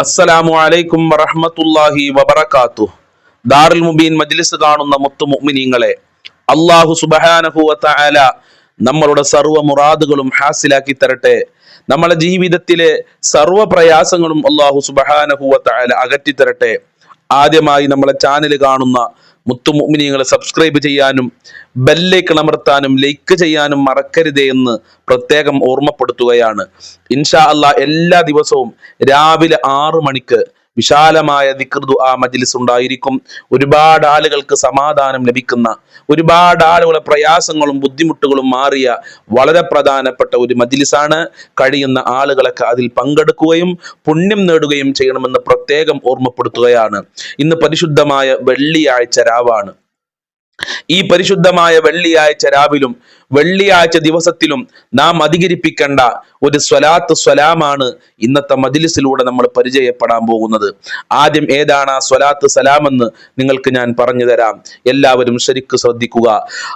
അസ്സലാമു അലൈക്കും വറഹ്മത്തുള്ളാഹി വബറകാത്തു. ദാറുൽ മുബീൻ മജ്ലിസ് കാണുന്ന മുത്തു മുഅ്മിനീങ്ങളെ സുബ്ഹാനഹു വതആല നമ്മളുടെ സർവ മുറാദുകളും ഹാസിലാക്കി തരട്ടെ. നമ്മളെ ജീവിതത്തിലെ സർവ പ്രയാസങ്ങളും സുബ്ഹാനഹു വതആല അകറ്റി തരട്ടെ. ആദ്യമായി നമ്മളെ ചാനൽ കാണുന്ന മുത്തു മുഅ്മിനീങ്ങളെ സബ്സ്ക്രൈബ് ചെയ്യാനും ബെല്ലേക്ക് അമർത്താനും ലൈക്ക് ചെയ്യാനും മറക്കരുതേ എന്ന് പ്രത്യേകം ഓർമ്മപ്പെടുത്തുകയാണ്. ഇൻഷാ അല്ലാ എല്ലാ ദിവസവും രാവിലെ ആറു മണിക്ക് വിശാലമായ ദിക്ർദു ആ മജ്ലിസ് ഉണ്ടായിരിക്കും. ഒരുപാട് ആളുകൾക്ക് സമാധാനം ലഭിക്കുന്ന ഒരുപാട് ആളുകളെ പ്രയാസങ്ങളും ബുദ്ധിമുട്ടുകളും മാറിയ വളരെ പ്രധാനപ്പെട്ട ഒരു മജ്ലിസാണ്. കഴിയുന്ന ആളുകളൊക്കെ അതിൽ പങ്കെടുക്കുകയും പുണ്യം നേടുകയും ചെയ്യണമെന്ന് പ്രത്യേകം ഓർമ്മപ്പെടുത്തുകയാണ്. ഇന്ന് പരിശുദ്ധമായ വെള്ളിയാഴ്ച രാവാണ്. ഈ പരിശുദ്ധമായ വെള്ളിയാഴ്ച രാവിലും വെള്ളിയാഴ്ച ദിവസത്തിലും നാം അധികരിപ്പിക്കേണ്ട ഒരു സ്വലാത്ത് സ്വലാമാണ് ഇന്നത്തെ മജിലിസിലൂടെ നമ്മൾ പരിചയപ്പെടാൻ പോകുന്നത്. ആദ്യം ഏതാണ് ആ സ്വലാത്ത് സലാമെന്ന് നിങ്ങൾക്ക് ഞാൻ പറഞ്ഞു തരാം. എല്ലാവരും ശരിക്ക് ശ്രദ്ധിക്കുക.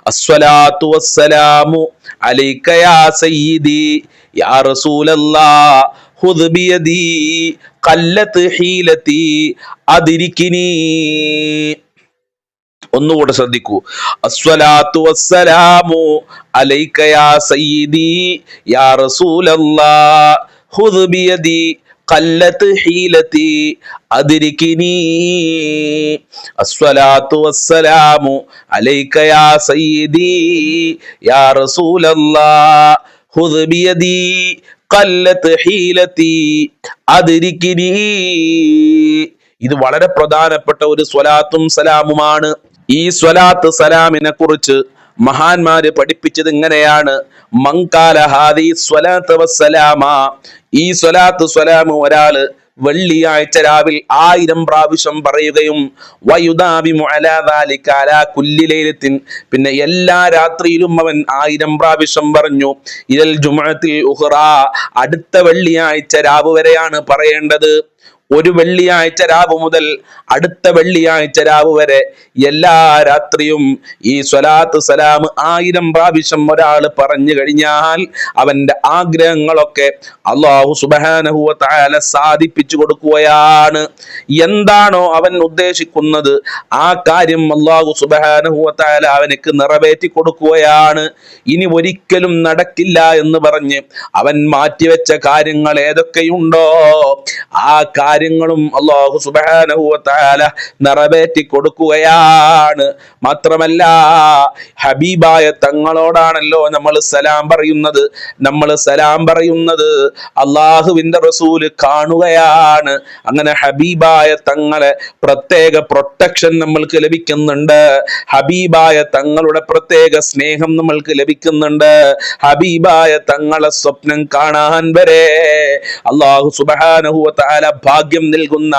അസ്വലാത്തു വസ്സലാമു അലൈക യാ സയ്യിദി യാ ഒന്നുകൂടെ ശ്രദ്ധിക്കൂ. അസ്വലാത്തു വസ്സലാമു അലൈക യാ സയ്യിദി യാ റസൂലല്ലാ ഖുദ് ബിയദി ഖല്ലത്ത് ഹീലതി الصلاة والسلام വസ്സലാമു അലൈക യാ സയ്യിദി യാ റസൂലല്ലാ ഖുദ് بيدي قلت ഹീലതി أدركني ഇത് വളരെ പ്രധാനപ്പെട്ട ഒരു സ്വലാത്തും സലാമുമാണ്. ഈ സ്വലാത്ത് സലാമിനെ കുറിച്ച് മഹാന്മാര് പഠിപ്പിച്ചത് ഇങ്ങനെയാണ്. മങ്കാല ഈ സ്വലാത്ത് സ്വലാമു ഒരാൾ വെള്ളിയാഴ്ച രാവിൽ ആയിരം പ്രാവശ്യം പറയുകയും പിന്നെ എല്ലാ രാത്രിയിലും അവൻ ആയിരം പ്രാവശ്യം പറഞ്ഞു ഇതൽ ജുമത്തിൽ ഉഹ്റ. അടുത്ത വെള്ളിയാഴ്ച രാവ് വരെയാണ് പറയേണ്ടത്. ഒരു വെള്ളിയാഴ്ച രാവ് മുതൽ അടുത്ത വെള്ളിയാഴ്ച രാവ് വരെ എല്ലാ രാത്രിയും ഈ സ്വലാത്ത് സലാം ആയിരം പ്രാവശ്യം ഒരാൾ പറഞ്ഞു കഴിഞ്ഞാൽ അവന്റെ ആഗ്രഹങ്ങളൊക്കെ അള്ളാഹു സുബാനഹുവ താല സാധിപ്പിച്ചു കൊടുക്കുകയാണ്. എന്താണോ അവൻ ഉദ്ദേശിക്കുന്നത് ആ കാര്യം അള്ളാഹു സുബാനഹുവ താല അവനക്ക് നിറവേറ്റി കൊടുക്കുകയാണ്. ഇനി ഒരിക്കലും നടക്കില്ല എന്ന് പറഞ്ഞ് അവൻ മാറ്റിവെച്ച കാര്യങ്ങൾ ഏതൊക്കെയുണ്ടോ ആ കാര്യങ്ങളും അള്ളാഹു സുബാനഹുല നിറവേറ്റി കൊടുക്കുകയാണ് മാത്രമല്ല ഹബീബായ തങ്ങളോടാണല്ലോ നമ്മൾ സലാം പറയുന്നത്. നമ്മൾ സലാം പറയുന്നത് അള്ളാഹുവിന്റെ റസൂൽ കാണുകയാണ്. അങ്ങനെ ഹബീബായ തങ്ങളെ പ്രത്യേക പ്രൊട്ടക്ഷൻ നമ്മൾക്ക് ലഭിക്കുന്നുണ്ട്. ഹബീബായ തങ്ങളുടെ പ്രത്യേക സ്നേഹം നമ്മൾക്ക് ലഭിക്കുന്നുണ്ട്. ഹബീബായ തങ്ങളെ സ്വപ്നം കാണാൻ വരെ അള്ളാഹു സുബാനഹുവ താല ഭാഗ്യം നൽകുന്ന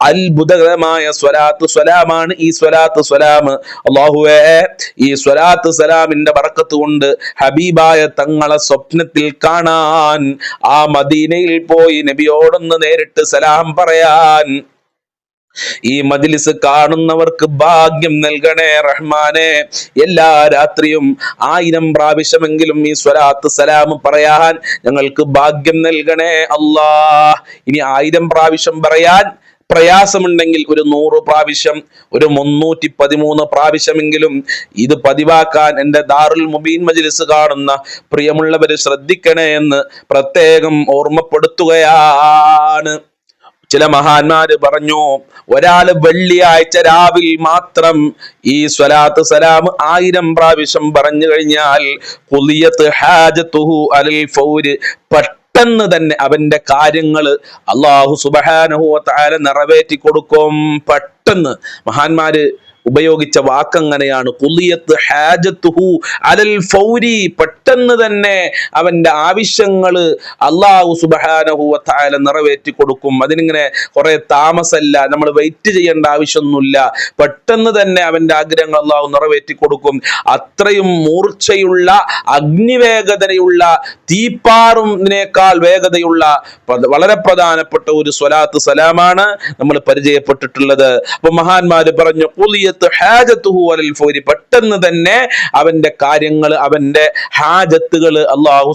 അത്ഭുതകരമായ സ്വലാത്ത് സ്വലാമാണ് ഈ സ്വലാത്ത് സ്വലാം. അള്ളാഹുവേ ഈ സ്വലാത്ത് സലാമിന്റെ ബറക്കത്ത് കൊണ്ട് ഹബീബായ തങ്ങളെ സ്വപ്നത്തിൽ കാണാൻ ആ മദീനയിൽ പോയി നബിയോടൊന്ന് നേരിട്ട് സലാം പറയാൻ ഈ മജിലിസ് കാണുന്നവർക്ക് ഭാഗ്യം നൽകണേ റഹ്മാനെ. എല്ലാ രാത്രിയും ആയിരം പ്രാവശ്യമെങ്കിലും ഈ സ്വലാത്ത് സലാം പറയാൻ ഞങ്ങൾക്ക് ഭാഗ്യം നൽകണേ അല്ലാ. ഇനി ആയിരം പ്രാവശ്യം പറയാൻ പ്രയാസമുണ്ടെങ്കിൽ ഒരു നൂറ് പ്രാവശ്യം ഒരു മുന്നൂറ്റി പതിമൂന്ന് പ്രാവശ്യമെങ്കിലും ഇത് പതിവാക്കാൻ എന്റെ ദാറുൽ മുബീൻ മജിലിസ് കാണുന്ന പ്രിയമുള്ളവര് ശ്രദ്ധിക്കണേ എന്ന് പ്രത്യേകം ഓർമ്മപ്പെടുത്തുകയാണ്. ചില മഹാന്മാര് പറഞ്ഞു ഒരാൾ വെള്ളിയാഴ്ച രാവിൽ മാത്രം ഈ സ്വലാത്ത് സലാം ആയിരം പ്രാവശ്യം പറഞ്ഞു കഴിഞ്ഞാൽ കുലിയത്ത് ഹാജത്തുഹു അലൽ ഫൗര് പെട്ടെന്ന് തന്നെ അവന്റെ കാര്യങ്ങൾ അള്ളാഹു സുബഹാനഹു താര നിറവേറ്റി കൊടുക്കും. പെട്ടെന്ന് മഹാന്മാര് ഉപയോഗിച്ച വാക്കങ്ങനെയാണ്. കുലിയത്ത് ഹാജത്തുഹു അലൽ ഫൗരി. പെട്ടെന്ന് തന്നെ അവന്റെ ആവശ്യങ്ങൾ അള്ളാഹു സുബഹാനഹുവ താല നിറവേറ്റി കൊടുക്കും. അതിനിങ്ങനെ കുറെ താമസമല്ല. നമ്മൾ വെയിറ്റ് ചെയ്യേണ്ട ആവശ്യമൊന്നുമില്ല. പെട്ടെന്ന് തന്നെ അവന്റെ ആഗ്രഹങ്ങൾ അള്ളാഹു നിറവേറ്റി കൊടുക്കും. അത്രയും മൂർച്ചയുള്ള അഗ്നിവേഗതയുള്ള തീപ്പാറുന്നതിനേക്കാൾ വേഗതയുള്ള വളരെ പ്രധാനപ്പെട്ട ഒരു സ്വലാത്ത് സലാമാണ് നമ്മൾ പരിചയപ്പെട്ടിട്ടുള്ളത്. അപ്പൊ മഹാന്മാര് പറഞ്ഞു "ഖുലിയത്ത് പെട്ടെന്ന് തന്നെ അവന്റെ കാര്യങ്ങൾ അവന്റെ ഹാജത്തുകൾ അള്ളാഹു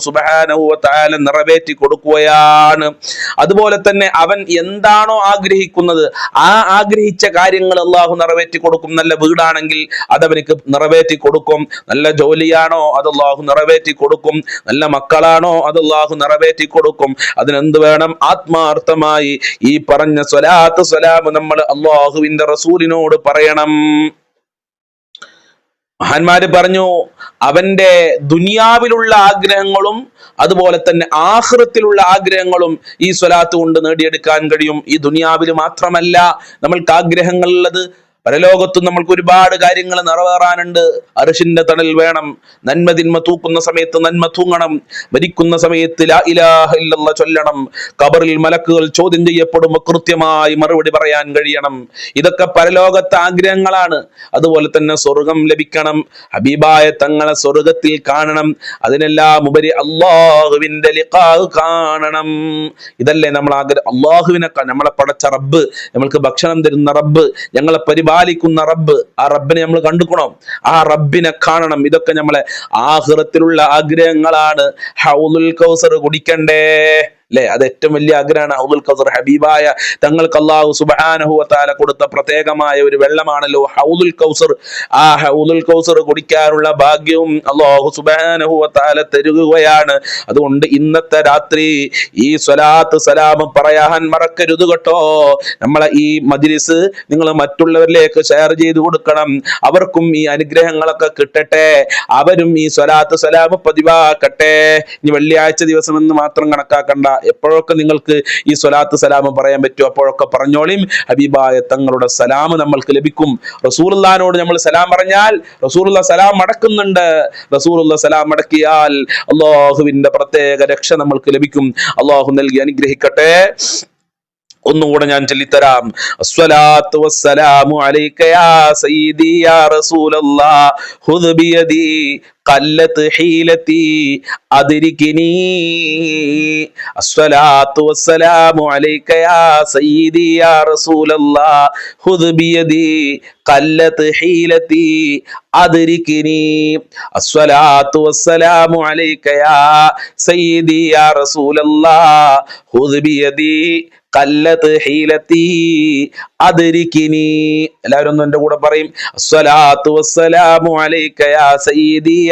തആല നിറവേറ്റി കൊടുക്കുകയാണ്. അതുപോലെ തന്നെ അവൻ എന്താണോ ആഗ്രഹിക്കുന്നത് ആ ആഗ്രഹിച്ച കാര്യങ്ങൾ അള്ളാഹു നിറവേറ്റി കൊടുക്കും. നല്ല വീടാണെങ്കിൽ അതവനിക്ക് നിറവേറ്റി കൊടുക്കും. നല്ല ജോലിയാണോ അത് അള്ളാഹു നിറവേറ്റി കൊടുക്കും. നല്ല മക്കളാണോ അത് അള്ളാഹു നിറവേറ്റി കൊടുക്കും. അതിനെന്ത് വേണം? ആത്മാർത്ഥമായി ഈ പറഞ്ഞ സ്വലാത്ത് സ്വലാം നമ്മൾ അള്ളാഹുവിന്റെ റസൂലിനോട് പറയണം. മഹാന്മാര് പറഞ്ഞു അവന്റെ ദുനിയാവിലുള്ള ആഗ്രഹങ്ങളും അതുപോലെ തന്നെ ആഹൃത്തിലുള്ള ആഗ്രഹങ്ങളും ഈ സ്വലാത്ത് കൊണ്ട് നേടിയെടുക്കാൻ കഴിയും. ഈ ദുനിയാവിൽ മാത്രമല്ല നമ്മൾക്ക് ആഗ്രഹങ്ങളുള്ളത് പരലോകത്തും നമ്മൾക്ക് ഒരുപാട് കാര്യങ്ങൾ നിറവേറാനുണ്ട്. അറിശിന്റെ തണൽ വേണം. നന്മ തിന്മ തൂക്കുന്ന സമയത്ത് നന്മ തൂങ്ങണം. മരിക്കുന്ന സമയത്ത് ലാ ഇലാഹ ചൊല്ലണം. കബറിൽ മലക്കുകൾ ചോദ്യം ചെയ്യപ്പെടുമ്പോൾ കൃത്യമായി മറുപടി പറയാൻ കഴിയണം. ഇതൊക്കെ പരലോകത്തെ ആഗ്രഹങ്ങളാണ്. അതുപോലെ തന്നെ സ്വർഗം ലഭിക്കണം. ഹബീബായ തങ്ങളെ സ്വർഗത്തിൽ കാണണം. അതിനെല്ലാം ഉപരി അള്ളാഹുവിന്റെ കാണണം. ഇതല്ലേ നമ്മൾ ആഗ്രഹം അള്ളാഹുവിനെ നമ്മളെ പടച്ച റബ്ബ്. നമ്മൾക്ക് ഭക്ഷണം തരുന്ന റബ്ബ്. ഞങ്ങളെ പരിപാലിക്കുന്ന റബ്ബ്. ആ റബ്ബിനെ നമ്മൾ കണ്ടുക്കണം? ആ റബ്ബിനെ കാണണം. ഇതൊക്കെ നമ്മളെ ആഹൃത്തിലുള്ള ആഗ്രഹങ്ങളാണ്. ഹൗലുൽ കൗസർ കുടിക്കണ്ടേ? അല്ലെ അത് ഏറ്റവും വലിയ ആഗ്രഹമാണ്. ഹൗദുൽ കൗസർ ഹബീബായ തങ്ങൾക്ക് അള്ളാഹു തആല കൊടുത്ത പ്രത്യേകമായ ഒരു വെള്ളമാണല്ലോ ഹൗദുൽ കൗസർ. ആ ഹൗദുൽ കൗസർ കുടിക്കാനുള്ള ഭാഗ്യവും അള്ളാഹു തആല തരുകയാണ്. അതുകൊണ്ട് ഇന്നത്തെ രാത്രി ഈ സ്വലാത്ത് സലാം പറയാൻ മറക്കരുത് കേട്ടോ. നമ്മളെ ഈ മജ്ലിസ് നിങ്ങൾ മറ്റുള്ളവരിലേക്ക് ഷെയർ ചെയ്തു കൊടുക്കണം. അവർക്കും ഈ അനുഗ്രഹങ്ങളൊക്കെ കിട്ടട്ടെ. അവരും ഈ സ്വലാത്ത് സലാമ പതിവാക്കട്ടെ. ഇനി വെള്ളിയാഴ്ച ദിവസം എന്ന് മാത്രം കണക്കാക്കണ്ട. എപ്പോഴൊക്കെ നിങ്ങൾക്ക് ഈ സ്വലാത്ത് സലാമം പറയാൻ പറ്റുമോ അപ്പോഴൊക്കെ പറഞ്ഞോളിയും ഹബീബായ തങ്ങളുടെ സലാമ് നമ്മൾക്ക് ലഭിക്കും. റസൂറുല്ലാനോട് നമ്മൾ സലാം പറഞ്ഞാൽ റസൂലുള്ള സലാം മടക്കുന്നുണ്ട് റസൂലുള്ള സലാം മടക്കിയാൽ അള്ളാഹുവിന്റെ പ്രത്യേക രക്ഷ നമ്മൾക്ക് ലഭിക്കും. അള്ളാഹു നൽകി അനുഗ്രഹിക്കട്ടെ. ഒന്നുകൂടെ ഞാൻ ചൊല്ലിത്തരാം. അസ്വലാത്തു വസ്സലാമു അലൈക സയ്യിദി യാ റസൂലല്ലാഹ് ഖുദ് ബിയദി. കല്ലത്ത് ഹീലത്തി അതിരിക്കിനി അസ്വലാത്തു വസ്സലാമു അലൈക യാ സയ്യിദി യാ റസൂലല്ലാ. ഖുദ് കല്ലത്ത് ഹീലത്തി അതിരിക്കിനി അസ്വലാത്തു വസ്സലാമു അലൈക യാ സയ്യിദി യാ റസൂലല്ലാ. ഖുദ് ബിയദി കല്ലത്ത് ഹീലത്തി എല്ലാവരും എന്റെ കൂടെ പറയും അസ്വലാത്തു വസ്സലാമു അലൈക യാ സയ്യിദി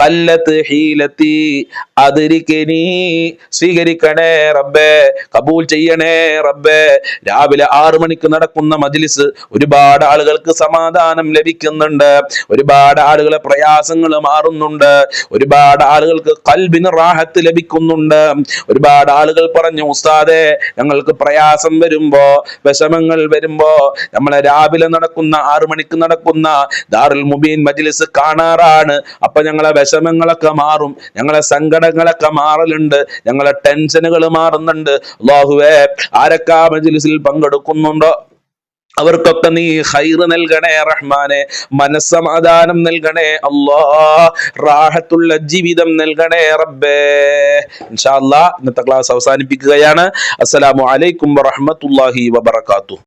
കല്ലത്ത് ഹീലത്തി അതിരിക്കനി സ്വീകരിക്കണേ റബ്ബേ കബൂൽ ചെയ്യണേ റബ്ബേ. രാവിലെ ആറു മണിക്ക് നടക്കുന്ന മജിലിസ് ഒരുപാട് ആളുകൾക്ക് സമാധാനം ലഭിക്കുന്നുണ്ട്. ഒരുപാട് ആളുകളെ പ്രയാസങ്ങൾ മാറുന്നുണ്ട്. ഒരുപാട് ആളുകൾക്ക് കൽബിന് റാഹത്ത് ലഭിക്കുന്നുണ്ട്. ഒരുപാട് ആളുകൾ പറഞ്ഞു ഉസ്താദെ ഞങ്ങൾക്ക് പ്രയാസം വരുമ്പോ വിഷമങ്ങൾ വരുമ്പോ നമ്മളെ രാവിലെ നടക്കുന്ന ആറു മണിക്ക് നടക്കുന്ന ദാറുൽ മുബീൻ മജിലിസ് കാണാറാണ്. അപ്പൊ ഞങ്ങളെ വിഷമങ്ങളൊക്കെ മാറും. ഞങ്ങളെ സങ്കടങ്ങളൊക്കെ മാറലുണ്ട്. ഞങ്ങളെ ടെൻഷനുകൾ മാറുന്നുണ്ട്. അള്ളാഹുവേ ആരൊക്കെ മജ്ലിസിൽ പങ്കെടുക്കുന്നുണ്ടോ? അവർക്കൊക്കെ നീ ഹൈറ് നൽകണേ റഹ്മാനെ. മനസ്സമാധാനം നൽകണേ അല്ലാ റാഹത്തുള്ള ജീവിതം നൽകണേ റബ്ബേ. ഇൻഷാ അല്ലാ ഇന്നത്തെ ക്ലാസ് അവസാനിപ്പിക്കുകയാണ്. അസ്സലാമു അലൈക്കും വറഹ്മത്തുള്ളാഹി വബറകാതുഹു.